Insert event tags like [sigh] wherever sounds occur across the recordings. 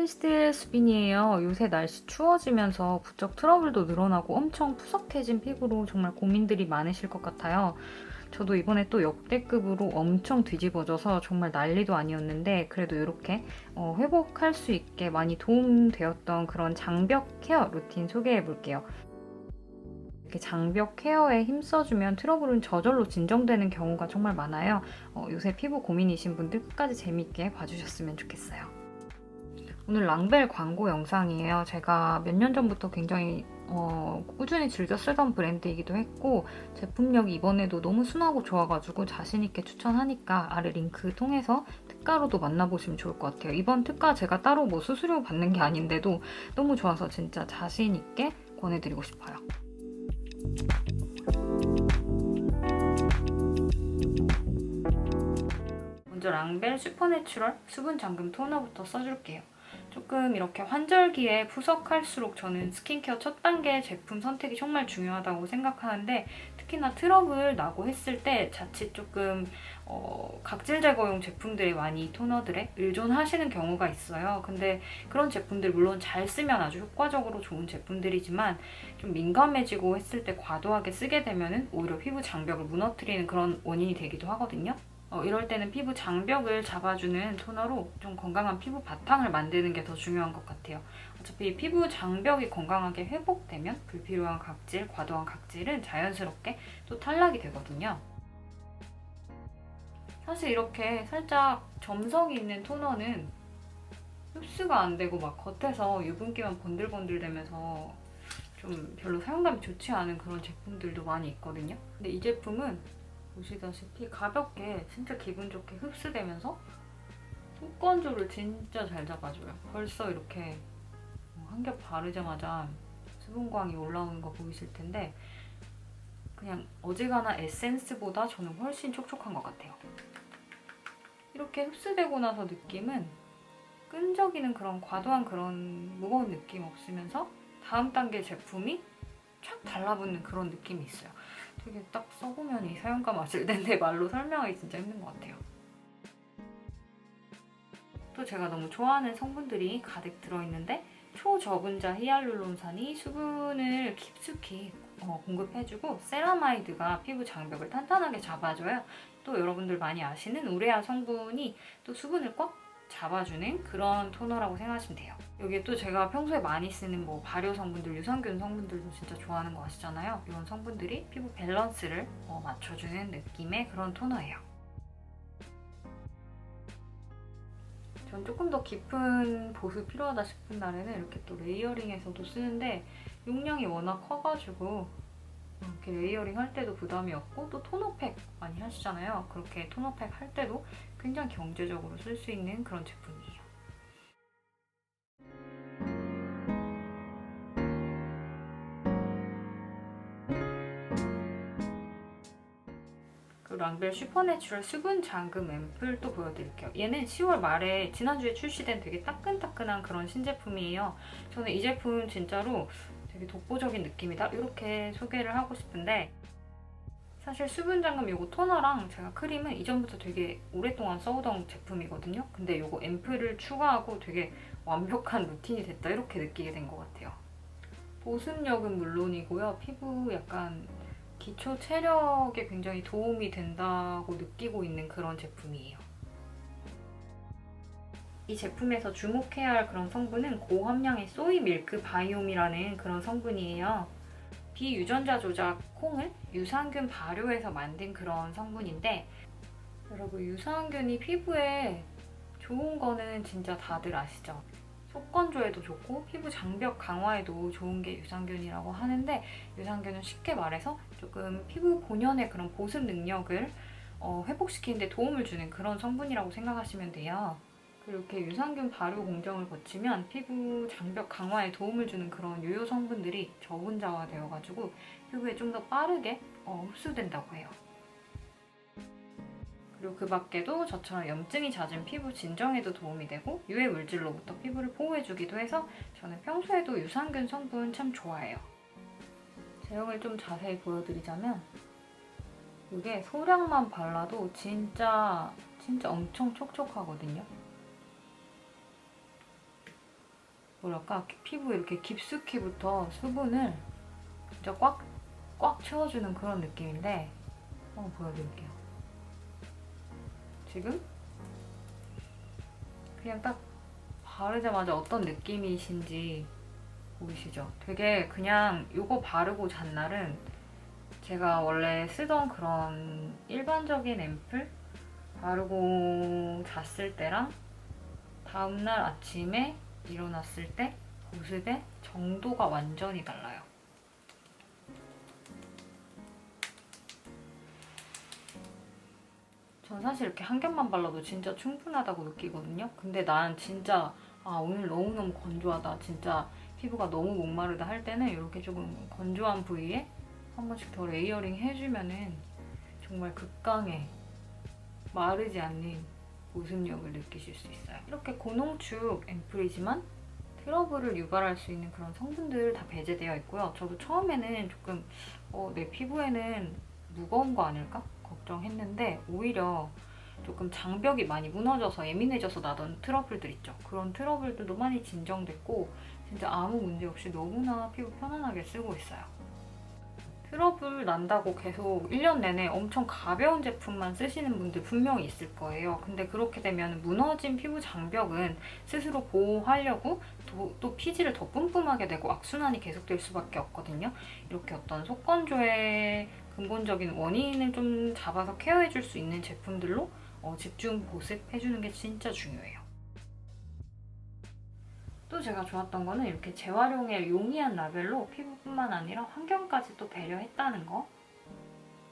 페스텔 수빈이에요. 요새 날씨 추워지면서 부쩍 트러블도 늘어나고 엄청 푸석해진 피부로 정말 고민들이 많으실 것 같아요. 저도 이번에 또 역대급으로 엄청 뒤집어져서 정말 난리도 아니었는데 그래도 이렇게 어, 회복할 수 있게 많이 도움되었던 그런 장벽 케어 루틴 소개해 볼게요. 이렇게 장벽 케어에 힘써주면 트러블은 저절로 진정되는 경우가 정말 많아요. 어, 요새 피부 고민이신 분들 끝까지 재미있게 봐주셨으면 좋겠어요. 오늘 랑벨 광고 영상이에요. 제가 몇 년 전부터 굉장히 어, 꾸준히 즐겨 쓰던 브랜드이기도 했고 제품력이 이번에도 너무 순하고 좋아가지고 자신있게 추천하니까 아래 링크 통해서 특가로도 만나보시면 좋을 것 같아요. 이번 특가 제가 따로 뭐 수수료 받는 게 아닌데도 너무 좋아서 진짜 자신있게 권해드리고 싶어요. 먼저 랑벨 슈퍼내추럴 수분 잠금 토너부터 써줄게요. 조금 이렇게 환절기에 푸석할수록 저는 스킨케어 첫 단계 제품 선택이 정말 중요하다고 생각하는데 특히나 트러블 나고 했을 때 자칫 조금 어, 각질 제거용 제품들이 많이 토너들에 의존하시는 경우가 있어요. 근데 그런 제품들 물론 잘 쓰면 아주 효과적으로 좋은 제품들이지만 좀 민감해지고 했을 때 과도하게 쓰게 되면 오히려 피부 장벽을 무너뜨리는 그런 원인이 되기도 하거든요. 어, 이럴 때는 피부 장벽을 잡아주는 토너로 좀 건강한 피부 바탕을 만드는 게 더 중요한 것 같아요. 어차피 피부 장벽이 건강하게 회복되면 불필요한 각질, 과도한 각질은 자연스럽게 또 탈락이 되거든요. 사실 이렇게 살짝 점성이 있는 토너는 흡수가 안 되고 막 겉에서 유분기만 번들번들 되면서 좀 별로 사용감이 좋지 않은 그런 제품들도 많이 있거든요. 근데 이 제품은 보시다시피 가볍게 진짜 기분 좋게 흡수되면서 속건조를 진짜 잘 잡아줘요. 벌써 이렇게 한 겹 바르자마자 수분광이 올라오는 거 보이실 텐데 그냥 어지간한 에센스보다 저는 훨씬 촉촉한 것 같아요. 이렇게 흡수되고 나서 느낌은 끈적이는 그런 과도한 그런 무거운 느낌 없으면서 다음 단계 제품이 촥 달라붙는 그런 느낌이 있어요. 되게 딱 써보면 이 사용감 아실 텐데 말로 설명하기 진짜 힘든 것 같아요. 또 제가 너무 좋아하는 성분들이 가득 들어있는데 초저분자 히알루론산이 수분을 깊숙이 어, 공급해주고 세라마이드가 피부 장벽을 탄탄하게 잡아줘요. 또 여러분들 많이 아시는 우레아 성분이 또 수분을 꽉 잡아주는 그런 토너라고 생각하시면 돼요. 여기에 또 제가 평소에 많이 쓰는 뭐 발효 성분들, 유산균 성분들도 진짜 좋아하는 거 아시잖아요. 이런 성분들이 피부 밸런스를 어, 맞춰주는 느낌의 그런 토너예요. 전 조금 더 깊은 보습 필요하다 싶은 날에는 이렇게 또 레이어링해서도 쓰는데 용량이 워낙 커가지고 이렇게 레이어링 할 때도 부담이 없고 또 토너팩 많이 하시잖아요. 그렇게 토너팩 할 때도 굉장히 경제적으로 쓸 수 있는 그런 제품이에요. 그 랑벨 슈퍼내추럴 수분 잠금 앰플 또 보여드릴게요. 얘는 10월 말에 지난주에 출시된 되게 따끈따끈한 그런 신제품이에요. 저는 이 제품 진짜로 되게 독보적인 느낌이다 이렇게 소개를 하고 싶은데 사실 수분 잠금 요거 토너랑 제가 크림은 이전부터 되게 오랫동안 써오던 제품이거든요. 근데 요거 앰플을 추가하고 되게 완벽한 루틴이 됐다 이렇게 느끼게 된 것 같아요. 보습력은 물론이고요. 피부 약간 기초 체력에 굉장히 도움이 된다고 느끼고 있는 그런 제품이에요. 이 제품에서 주목해야 할 그런 성분은 고함량의 소이 밀크 바이옴이라는 그런 성분이에요. 비유전자 조작 콩을 유산균 발효해서 만든 그런 성분인데 여러분 유산균이 피부에 좋은 거는 진짜 다들 아시죠? 속건조에도 좋고 피부 장벽 강화에도 좋은 게 유산균이라고 하는데 유산균은 쉽게 말해서 조금 피부 본연의 그런 보습 능력을 어, 회복시키는 데 도움을 주는 그런 성분이라고 생각하시면 돼요. 이렇게 유산균 발효 공정을 거치면 피부 장벽 강화에 도움을 주는 그런 유효 성분들이 저분자화 되어가지고 피부에 좀 더 빠르게 어, 흡수된다고 해요. 그리고 그 밖에도 저처럼 염증이 잦은 피부 진정에도 도움이 되고 유해 물질로부터 피부를 보호해주기도 해서 저는 평소에도 유산균 성분 참 좋아해요. 제형을 좀 자세히 보여드리자면 이게 소량만 발라도 진짜 진짜 엄청 촉촉하거든요. 뭐랄까 피부에 이렇게 깊숙이부터 수분을 진짜 꽉, 꽉 채워주는 그런 느낌인데 한번 보여드릴게요. 지금 그냥 딱 바르자마자 어떤 느낌이신지 보이시죠? 되게 그냥 이거 바르고 잔 날은 제가 원래 쓰던 그런 일반적인 앰플 바르고 잤을 때랑 다음날 아침에 일어났을 때 보습의 정도가 완전히 달라요. 전 사실 이렇게 한 겹만 발라도 진짜 충분하다고 느끼거든요. 근데 난 진짜 아 오늘 너무너무 건조하다. 진짜 피부가 너무 목마르다 할 때는 이렇게 조금 건조한 부위에 한 번씩 더 레이어링 해주면은 정말 극강의 마르지 않는 보습력을 느끼실 수 있어요. 이렇게 고농축 앰플이지만 트러블을 유발할 수 있는 그런 성분들 다 배제되어 있고요. 저도 처음에는 조금 어, 내 피부에는 무거운 거 아닐까 걱정했는데 오히려 조금 장벽이 많이 무너져서 예민해져서 나던 트러블들 있죠. 그런 트러블들도 많이 진정됐고 진짜 아무 문제 없이 너무나 피부 편안하게 쓰고 있어요. 트러블 난다고 계속 1년 내내 엄청 가벼운 제품만 쓰시는 분들 분명히 있을 거예요. 근데 그렇게 되면 무너진 피부 장벽은 스스로 보호하려고 또, 또 피지를 더 뿜뿜하게 되고 악순환이 계속될 수밖에 없거든요. 이렇게 어떤 속건조의 근본적인 원인을 좀 잡아서 케어해줄 수 있는 제품들로 어, 집중 보습해주는 게 진짜 중요해요. 또 제가 좋았던 거는 이렇게 재활용에 용이한 라벨로 피부뿐만 아니라 환경까지 또 배려했다는 거.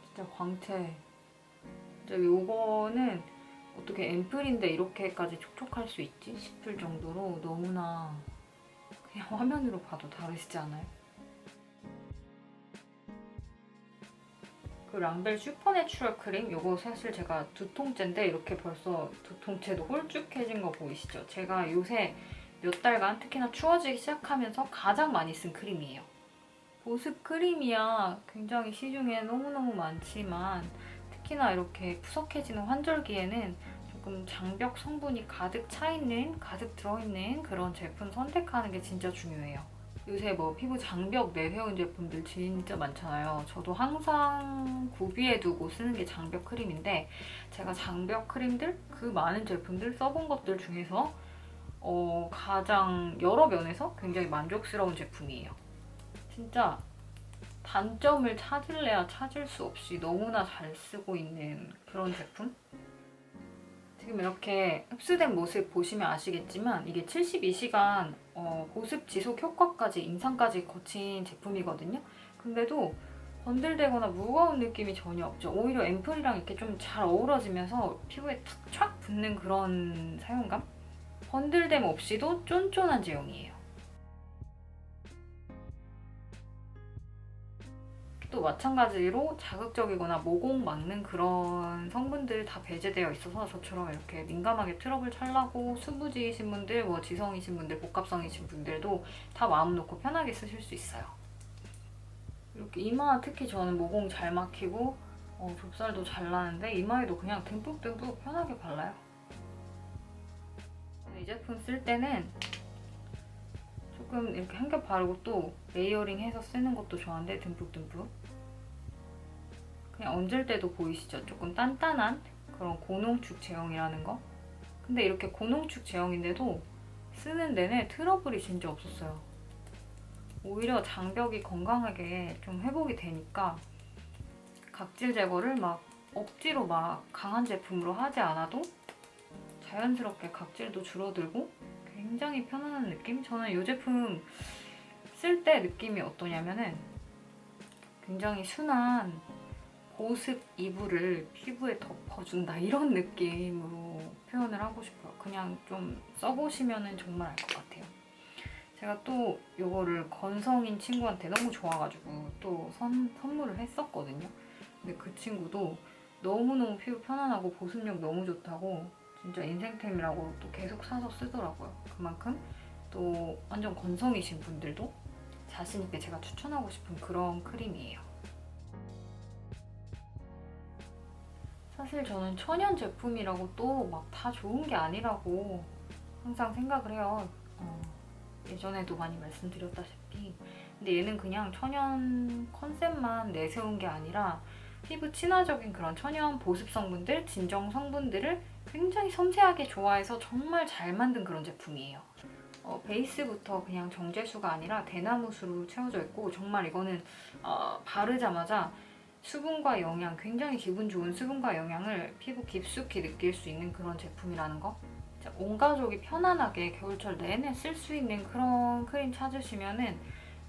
진짜 광채. 진짜 요거는 어떻게 앰플인데 이렇게까지 촉촉할 수 있지 싶을 정도로 너무나 그냥 화면으로 봐도 다르시지 않아요? 그 랑벨 슈퍼내추럴 크림 요거 사실 제가 두 통째인데 이렇게 벌써 두 통째도 홀쭉해진 거 보이시죠? 제가 요새 몇 달간 특히나 추워지기 시작하면서 가장 많이 쓴 크림이에요. 보습 크림이야 굉장히 시중에 너무너무 많지만 특히나 이렇게 푸석해지는 환절기에는 조금 장벽 성분이 가득 차있는, 가득 들어있는 그런 제품 선택하는 게 진짜 중요해요. 요새 뭐 피부 장벽 내세운 제품들 진짜 많잖아요. 저도 항상 구비해 두고 쓰는 게 장벽 크림인데 제가 장벽 크림들 그 많은 제품들 써본 것들 중에서 어, 가장 여러 면에서 굉장히 만족스러운 제품이에요. 진짜 단점을 찾을래야 찾을 수 없이 너무나 잘 쓰고 있는 그런 제품? 지금 이렇게 흡수된 모습 보시면 아시겠지만 이게 72시간 어, 보습 지속 효과까지 인상까지 거친 제품이거든요. 근데도 번들대거나 무거운 느낌이 전혀 없죠. 오히려 앰플이랑 이렇게 좀 잘 어우러지면서 피부에 탁 촥 붙는 그런 사용감? 번들됨 없이도 쫀쫀한 제형이에요. 또 마찬가지로 자극적이거나 모공 막는 그런 성분들 다 배제되어 있어서 저처럼 이렇게 민감하게 트러블 찰나고 수부지이신 분들, 뭐 지성이신 분들, 복합성이신 분들도 다 마음 놓고 편하게 쓰실 수 있어요. 이렇게 이마 특히 저는 모공 잘 막히고 어, 좁쌀도 잘 나는데 이마에도 그냥 듬뿍듬뿍 편하게 발라요. 이 제품 쓸 때는 조금 이렇게 한 겹 바르고 또 레이어링 해서 쓰는 것도 좋아하는데 듬뿍듬뿍. 그냥 얹을 때도 보이시죠? 조금 단단한 그런 고농축 제형이라는 거? 근데 이렇게 고농축 제형인데도 쓰는 내내 트러블이 진짜 없었어요. 오히려 장벽이 건강하게 좀 회복이 되니까 각질 제거를 막 억지로 막 강한 제품으로 하지 않아도 자연스럽게 각질도 줄어들고 굉장히 편안한 느낌? 저는 이 제품 쓸 때 느낌이 어떠냐면은 굉장히 순한 보습 이불을 피부에 덮어준다 이런 느낌으로 표현을 하고 싶어요. 그냥 좀 써보시면 정말 알 것 같아요. 제가 또 이거를 건성인 친구한테 너무 좋아가지고 또 선, 선물을 했었거든요. 근데 그 친구도 너무너무 피부 편안하고 보습력 너무 좋다고 진짜 인생템이라고 또 계속 사서 쓰더라고요. 그만큼 또 완전 건성이신 분들도 자신있게 제가 추천하고 싶은 그런 크림이에요. 사실 저는 천연 제품이라고 또 막 다 좋은 게 아니라고 항상 생각을 해요. 어, 예전에도 많이 말씀드렸다시피 근데 얘는 그냥 천연 컨셉만 내세운 게 아니라 피부 친화적인 그런 천연 보습 성분들, 진정 성분들을 굉장히 섬세하게 좋아해서 정말 잘 만든 그런 제품이에요. 어, 베이스부터 그냥 정제수가 아니라 대나무수로 채워져 있고 정말 이거는 어, 바르자마자 수분과 영양, 굉장히 기분 좋은 수분과 영양을 피부 깊숙이 느낄 수 있는 그런 제품이라는 거. 온 가족이 편안하게 겨울철 내내 쓸 수 있는 그런 크림 찾으시면은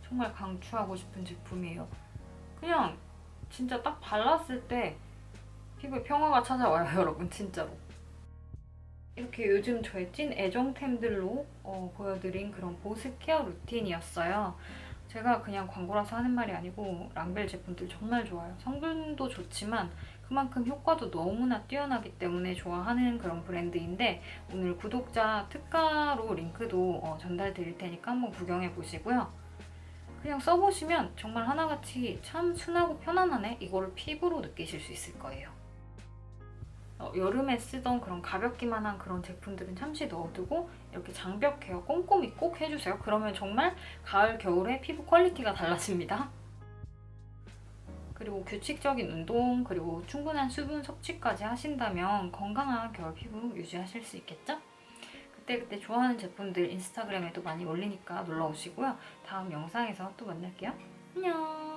정말 강추하고 싶은 제품이에요. 그냥 진짜 딱 발랐을 때 피부에 평화가 찾아와요, [laughs] 여러분 진짜로. 이렇게 요즘 저의 찐 애정템들로 어, 보여드린 그런 보습 케어 루틴이었어요. 제가 그냥 광고라서 하는 말이 아니고 랑벨 제품들 정말 좋아요. 성분도 좋지만 그만큼 효과도 너무나 뛰어나기 때문에 좋아하는 그런 브랜드인데 오늘 구독자 특가로 링크도 어, 전달 드릴 테니까 한번 구경해 보시고요. 그냥 써보시면 정말 하나같이 참 순하고 편안하네 이거를 피부로 느끼실 수 있을 거예요. 어, 여름에 쓰던 그런 가볍기만 한 그런 제품들은 잠시 넣어두고 이렇게 장벽 케어 꼼꼼히 꼭 해주세요. 그러면 정말 가을, 겨울에 피부 퀄리티가 달라집니다. 그리고 규칙적인 운동, 그리고 충분한 수분 섭취까지 하신다면 건강한 겨울 피부 유지하실 수 있겠죠? 그때그때 좋아하는 제품들 인스타그램에도 많이 올리니까 놀러 오시고요. 다음 영상에서 또 만날게요. 안녕!